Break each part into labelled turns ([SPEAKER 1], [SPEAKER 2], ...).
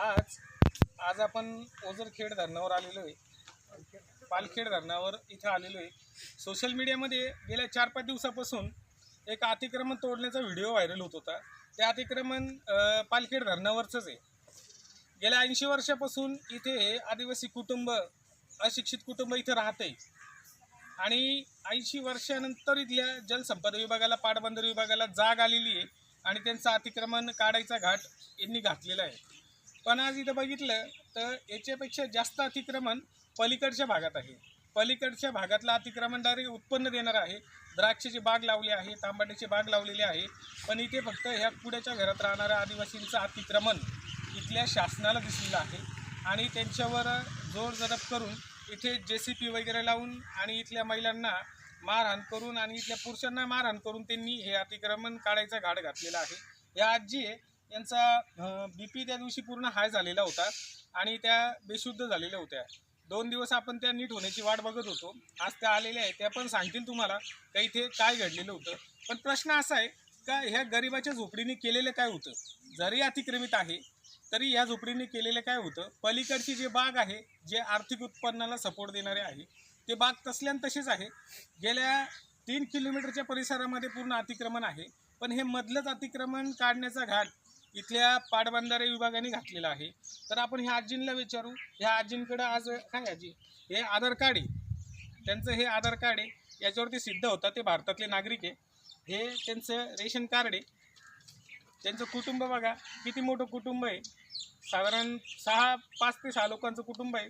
[SPEAKER 1] आज आज आपण ओझरखेड धरणावर आलेलो आहे. पालखेड धरणावर इथं आलेलो आहे. सोशल मीडियामध्ये गेल्या चार पाच दिवसापासून एक अतिक्रमण तोडण्याचा व्हिडिओ व्हायरल होत होता. ते अतिक्रमण पालखेड धरणावरचंच आहे. गेल्या ऐंशी वर्षापासून इथे हे आदिवासी कुटुंब अशिक्षित कुटुंब इथं राहते आणि ऐंशी वर्षानंतर इथल्या जलसंपदा विभागाला पाटबंदर विभागाला जाग आलेली आहे आणि त्यांचं अतिक्रमण काढायचा घाट यांनी घातलेला आहे. पण आज इथं बघितलं तर याच्यापेक्षा जास्त अतिक्रमण पलीकडच्या भागात आहे. पलीकडच्या भागातलं अतिक्रमणदारी उत्पन्न देणार आहे. द्राक्षाची बाग लावली आहे तांबाट्याची बाग लावलेली आहे. पण इथे फक्त ह्या कुड्याच्या घरात राहणाऱ्या आदिवासींचं अतिक्रमण इथल्या शासनाला दिसलेलं आहे. आणि त्यांच्यावर जोर जडप करून इथे जे सी पी वगैरे लावून आणि इथल्या महिलांना मारहाण करून आणि इथल्या पुरुषांना मारहाण करून त्यांनी हे अतिक्रमण काढायचा घाट घातलेला आहे. या आजी आहे यांचा बी पी त्या दिवशी पूर्ण हाय झालेला होता आणि त्या बेशुद्ध झालेल्या होत्या. दोन दिवस आपण त्या नीट होण्याची वाट बघत होतो. आज त्या आलेल्या आहेत त्या पण सांगतील तुम्हाला का इथे काय घडलेलं होतं. पण प्रश्न असा आहे का ह्या गरिबाच्या झोपडीने केलेलं काय होतं? जरी अतिक्रमित आहे तरी या झोपडीने केलेलं काय होतं? पलीकडची जे बाग आहे जे आर्थिक उत्पन्नाला सपोर्ट देणारे आहे ते बाग तसल्यान तसेच आहे. गेल्या तीन किलोमीटरच्या परिसरामध्ये पूर्ण अतिक्रमण आहे. पण हे मधलंच अतिक्रमण काढण्याचा घाट इथल्या पाटबंधारे विभागाने घातलेला आहे. तर आपण ह्या आजींना विचारू ह्या आजींकडं आज काय आजी? हे आधार कार्ड आहे. त्यांचं हे आधार कार्ड आहे. याच्यावरती सिद्ध होतं ते भारतातले नागरिक आहे. हे त्यांचं रेशन कार्ड आहे. त्यांचं कुटुंब बघा किती मोठं कुटुंब आहे. साधारण सहा पाच ते सहा लोकांचं कुटुंब आहे.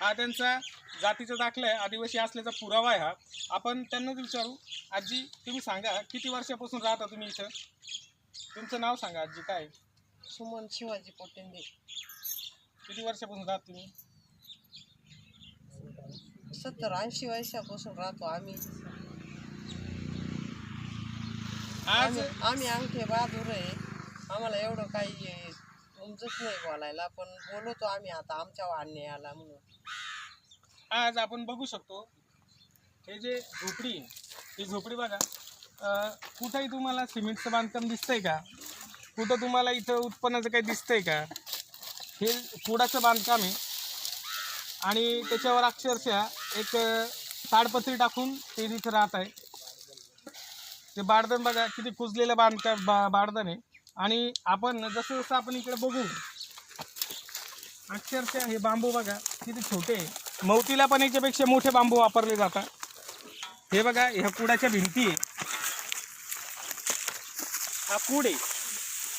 [SPEAKER 1] हा त्यांचा जातीचा दाखला आहे आदिवासी असल्याचा पुरावा आहे हा. आपण त्यांनाच विचारू. आजी तुम्ही सांगा किती वर्षापासून राहता तुम्ही इथं? तुमचं नाव सांगा आजी काय?
[SPEAKER 2] सुमन शिवाजी पोटेंदे
[SPEAKER 1] किती वर्षापासून राहत तुम्ही?
[SPEAKER 2] सत्तर ऐंशी वर्षापासून राहतो आम्ही.
[SPEAKER 1] आज
[SPEAKER 2] आम्ही आम्ही अंगठे बहादूर आहे. आम्हाला एवढं काही समजत नाही बोलायला पण बोलवतो आम्ही आता आमच्या वाढणे आला म्हणून.
[SPEAKER 1] आज आपण बघू शकतो हे जे झोपडी आहे, ही झोपडी बघा. अं, कुठंही तुम्हाला सिमेंटचं बांधकाम दिसतंय का? कुठं तुम्हाला इथं उत्पन्नाचं काही दिसतंय का? हे कुडाचं बांधकाम आहे. आणि त्याच्यावर अक्षरशः एक ताडपत्री टाकून ते तिथं राहत आहे. ते बारदन बघा किती कुजलेलं बांधकाम बा बारदन आहे. आणि आपण जसं जसं आपण इकडे बघू अक्षरशः हे बांबू बघा किती छोटे आहे. मवतीला पण याच्यापेक्षा मोठे बांबू वापरले जातात. हे बघा ह्या कुडाच्या भिंती आहे. हा कूड आहे.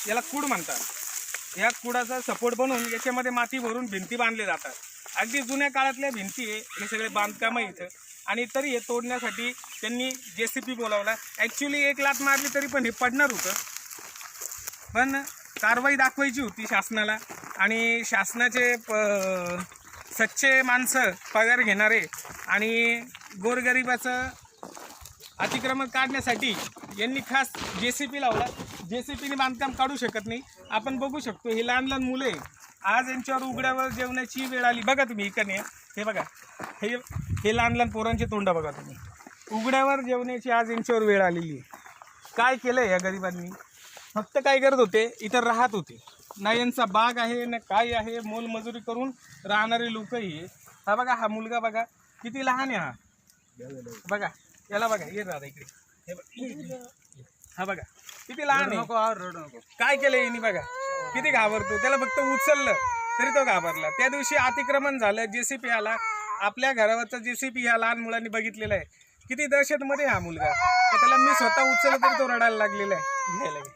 [SPEAKER 1] याला कूड म्हणतात. या कुडाचा सपोर्ट बनवून याच्यामध्ये माती भरून भिंती बांधले जातात. अगदी जुन्या काळातल्या भिंती आहे हे सगळे बांधकाम आहे इथं. आणि तरी हे तोडण्यासाठी त्यांनी जे सी पी बोलावला. ॲक्च्युली एक लाट मारली तरी पण हे पडणार होतं. पण कारवाई दाखवायची होती शासनाला. आणि शासनाचे प सच्चे माणसं पगार घेणारे आणि गोरगरिबाचं अतिक्रमण काढण्यासाठी यांनी खास जे सी पी लावला. जे सी पीने बांधकाम काढू शकत नाही. आपण बघू शकतो हे लहान लहान मुलं आहे. आज यांच्यावर उघड्यावर जेवणाची वेळ आली. बघा तुम्ही इकडे हे बघा. हे हे लहान लहान पोरांचे तोंड बघा तुम्ही. उघड्यावर जेवण्याची आज यांच्यावर वेळ आलेली आहे. काय केलं या गरिबांनी? फक्त काय करत होते? इथं राहत होते. ना यांचा बाग आहे ना काय आहे? मोलमजुरी करून राहणारे लोकही हा बघा हा मुलगा बघा. किती लहान आहे हा. बघा. याला बघा. ये राधा इकडे. हे बघ. हा बघा किती लहान आहे. काय केलं यांनी बघा? किती घाबरतो. त्याला फक्त उचललं तरी तो घाबरला. त्या दिवशी अतिक्रमण झालं जेसीपी आला. आपल्या घरावरचा जेसीपी ह्या लहान मुलांनी बघितलेला आहे. किती दहशतमध्ये आहे हा मुलगा. तर त्याला मी स्वतः उचललं तरी तो रडायला लागलेला आहे. घ्यायला घे.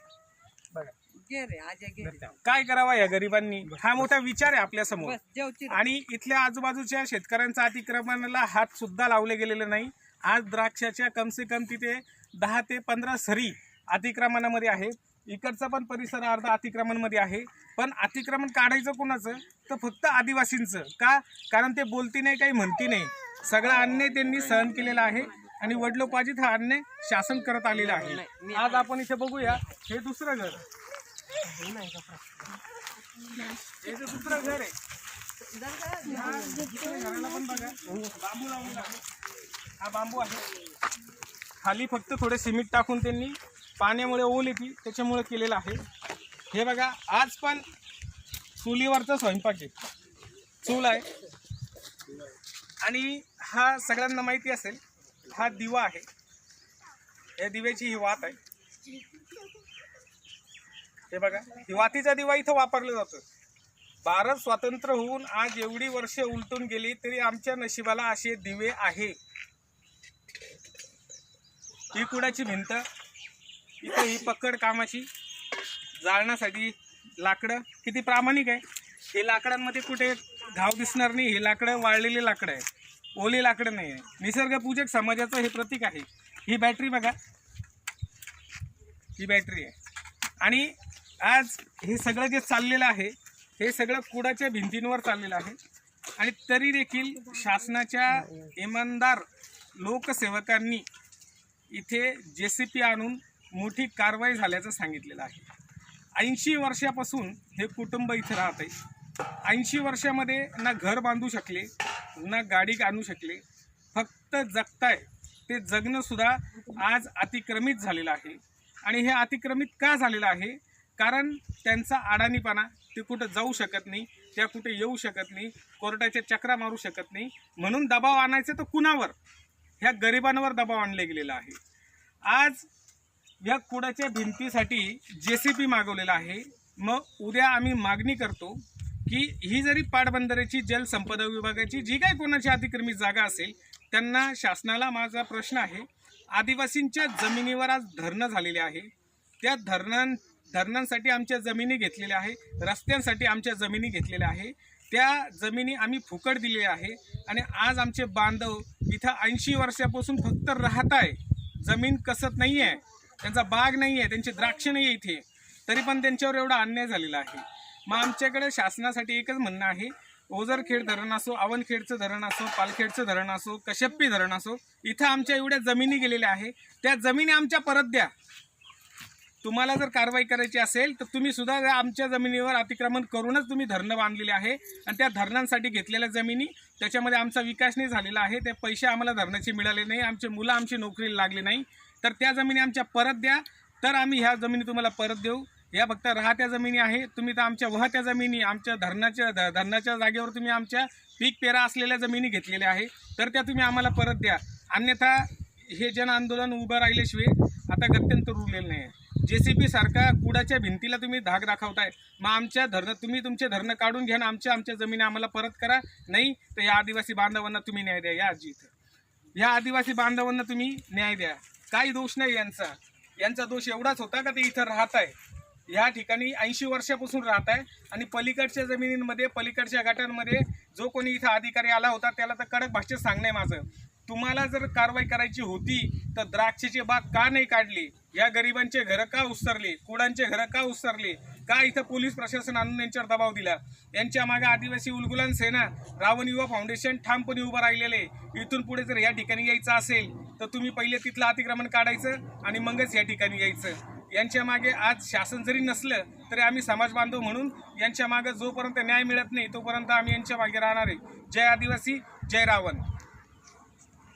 [SPEAKER 1] बघा.
[SPEAKER 2] घे रे आजा घे रे.
[SPEAKER 1] काय करावा या गरिबांनी? हा मोठा विचार आहे आपल्यासमोर.
[SPEAKER 2] बस जेवची रे.
[SPEAKER 1] आणि इथल्या आजूबाजूच्या शेतकऱ्यांचा अतिक्रमणाला हात सुद्धा लावले गेलेले नाही. आज द्राक्षाच्या कमसे कम तिथे दहा ते पंधरा सरी अतिक्रमणामध्ये आहे. इकडचा पण परिसर अर्धा अतिक्रमणमध्ये आहे. पण अतिक्रमण काढायचं कोणाचं? तर फक्त आदिवासींचं. का? कारण ते बोलती नाही काही म्हणती नाही. सगळा अन्याय त्यांनी सहन केलेला आहे आणि वडलोपाजित हा अन्याय शासन करत आलेला आहे. आज आपण इथे बघूया हे दुसरं घर. हे जे दुसरं घर आहे. घराला पण बघा. बांबू लावलेला आहे. हा बांबू आहे. खाली फक्त थोडे सिमेंट टाकून त्यांनी पाण्यामुळे ओल येते त्याच्यामुळे केलेलं आहे. हे बघा आज पण चुलीवरचा स्वयंपाक आहे. चूल आहे. आणि हा सगळ्यांना माहिती असेल हा दिवा आहे. या दिव्याची ही वात आहे. हे बघा ही वातीचा दिवा इथं वापरलं जातं. भारत स्वातंत्र्य होऊन आज एवढी वर्ष उलटून गेली तरी आमच्या नशिबाला असे दिवे आहे. ही कुडाची भिंत? इथं ही पकड कामाची. जाळण्यासाठी लाकडं. किती प्रामाणिक आहे? हे लाकडांमध्ये कुठे घाव दिसणार नाही. हे लाकडं वाळलेली लाकडं आहे ओली लाकडं नाही आहे निसर्गपूजक समाजाचं हे प्रतीक आहे. ही बॅटरी बघा. ही बॅटरी आहे. आणि आज हे सगळं जे चाललेलं आहे हे सगळं कुडाच्या भिंतींवर चाललेलं आहे. आणि तरी देखील शासनाच्या इमानदार लोकसेवकांनी इथे जे सी पी आणून मोठी कारवाई झाल्याचं सांगितलेलं आहे. ऐंशी वर्षापासून हे कुटुंब इथे राहत आहे. ऐंशी वर्षामध्ये ना घर बांधू शकले ना गाडी आणू शकले फक्त जगताय ते जगणंसुद्धा आज अतिक्रमित झालेलं आहे. आणि हे अतिक्रमित का झालेलं आहे? कारण त्यांचा अडाणीपणा ते कुठं जाऊ शकत नाही त्या कुठे येऊ शकत नाही कोर्टाच्या चक्रा मारू शकत नाही. म्हणून दबाव आणायचं तर कुणावर? ह्या गरिबांवर दबाव आणले गेलेला आहे. आज या कुडाच्या भिंतीसाठी जे सी पी मागवलेला आहे. मग उद्या आम्ही मागणी करतो की ही जरी पाटबंधाऱ्याची जलसंपदा विभागाची जी काही कोणाची अतिक्रमित जागा असेल त्यांना शासनाला माझा प्रश्न आहे. आदिवासींच्या जमिनीवर आज धरणं झालेले आहे. त्या धरणां धरणांसाठी आमच्या जमिनी घेतलेल्या आहे. रस्त्यांसाठी आमच्या जमिनी घेतलेल्या आहे. त्या जमिनी आम्ही फुकट दिली आहे आणि आज आमचे बांधव इथं ऐंशी वर्षापासून फक्त राहत आहे जमीन कसत नाही आहे त्यांचा बाग नाही आहे त्यांची द्राक्ष नाही आहे इथे. तरी पण त्यांच्यावर एवढा अन्याय झालेला आहे. मग आमच्याकडे शासनासाठी एकच म्हणणं आहे ओझरखेड धरण असो आवनखेडचं धरण असो पालखेडचं धरण असो कश्यप्पी धरण असो इथं आमच्या एवढ्या जमिनी गेलेल्या आहे. त्या जमिनी आमच्या परत द्या. तुम्हाला जर कारवाई करायची असेल तर तुम्ही सुद्धा आमच्या जमिनीवर अतिक्रमण करूनच तुम्ही धरणं बांधलेले आहे. आणि त्या धरणांसाठी घेतलेल्या जमिनी त्याच्यामध्ये आमचा विकास नाही झालेला आहे. ते पैसे आम्हाला धरणाचे मिळाले नाही. आमचे मुलं आमची नोकरीला लागले नाही. तर त्या जमिनी आमच्या परत द्या. तर आम्ही ह्या जमिनी तुम्हाला परत देऊ. या फक्त राहत्या जमिनी आहे. तुम्ही तर आमच्या वहत्या जमिनी आमच्या धरणाच्या ध- धरणाच्या जागेवर तुम्ही आमच्या पीक पेरा असलेल्या जमिनी घेतलेल्या आहे. तर त्या तुम्ही आम्हाला परत द्या. अन्यथा हे जन आंदोलन उभं राहिल्याशिवाय आता गत्यंतर उरलेलं नाही. आहे जे सी पी सारखा कुडाच्या भिंतीला तुम्ही धाक दाखवताय. मग आमच्या धरणं तुम्ही तुमचे धरणं काढून घ्या आणि आमच्या आमच्या जमिनी आम्हाला परत करा. नाही तर या आदिवासी बांधवांना तुम्ही न्याय द्या या आजी इथं. या आदिवासी बांधवांना तुम्ही न्याय द्या. काही दोष नाही यांचा. यांचा दोष एवढाच होता का ते इथं राहत आहे या ठिकाणी ऐंशी वर्षापासून राहत आहे आणि पलीकडच्या जमिनींमध्ये पलीकडच्या गटांमध्ये जो कोणी इथं अधिकारी आला होता त्याला तर कडक भाषेत सांगणं आहे माझं. तुम्हाला जर कारवाई करायची होती तर द्राक्षाची बाग का नाही काढली? या गरिबांचे घरं का उसरले? कुडांचे घरं का उसरले? का इथं पोलीस प्रशासन आणून यांच्यावर दबाव दिला? यांच्या मागे आदिवासी उलगुलान सेना रावण युवा फाउंडेशन ठामपणे उभं राहिलेले इथून पुढे जर या ठिकाणी यायचं असेल तर तुम्ही पहिले तिथलं अतिक्रमण काढायचं आणि मगच या ठिकाणी यायचं. यांच्या मागे आज शासन जरी नसलं तरी आम्ही समाज बांधव म्हणून यांच्या मागे जोपर्यंत न्याय मिळत नाही तोपर्यंत आम्ही यांच्या मागे राहणार आहे. जय आदिवासी जय रावण.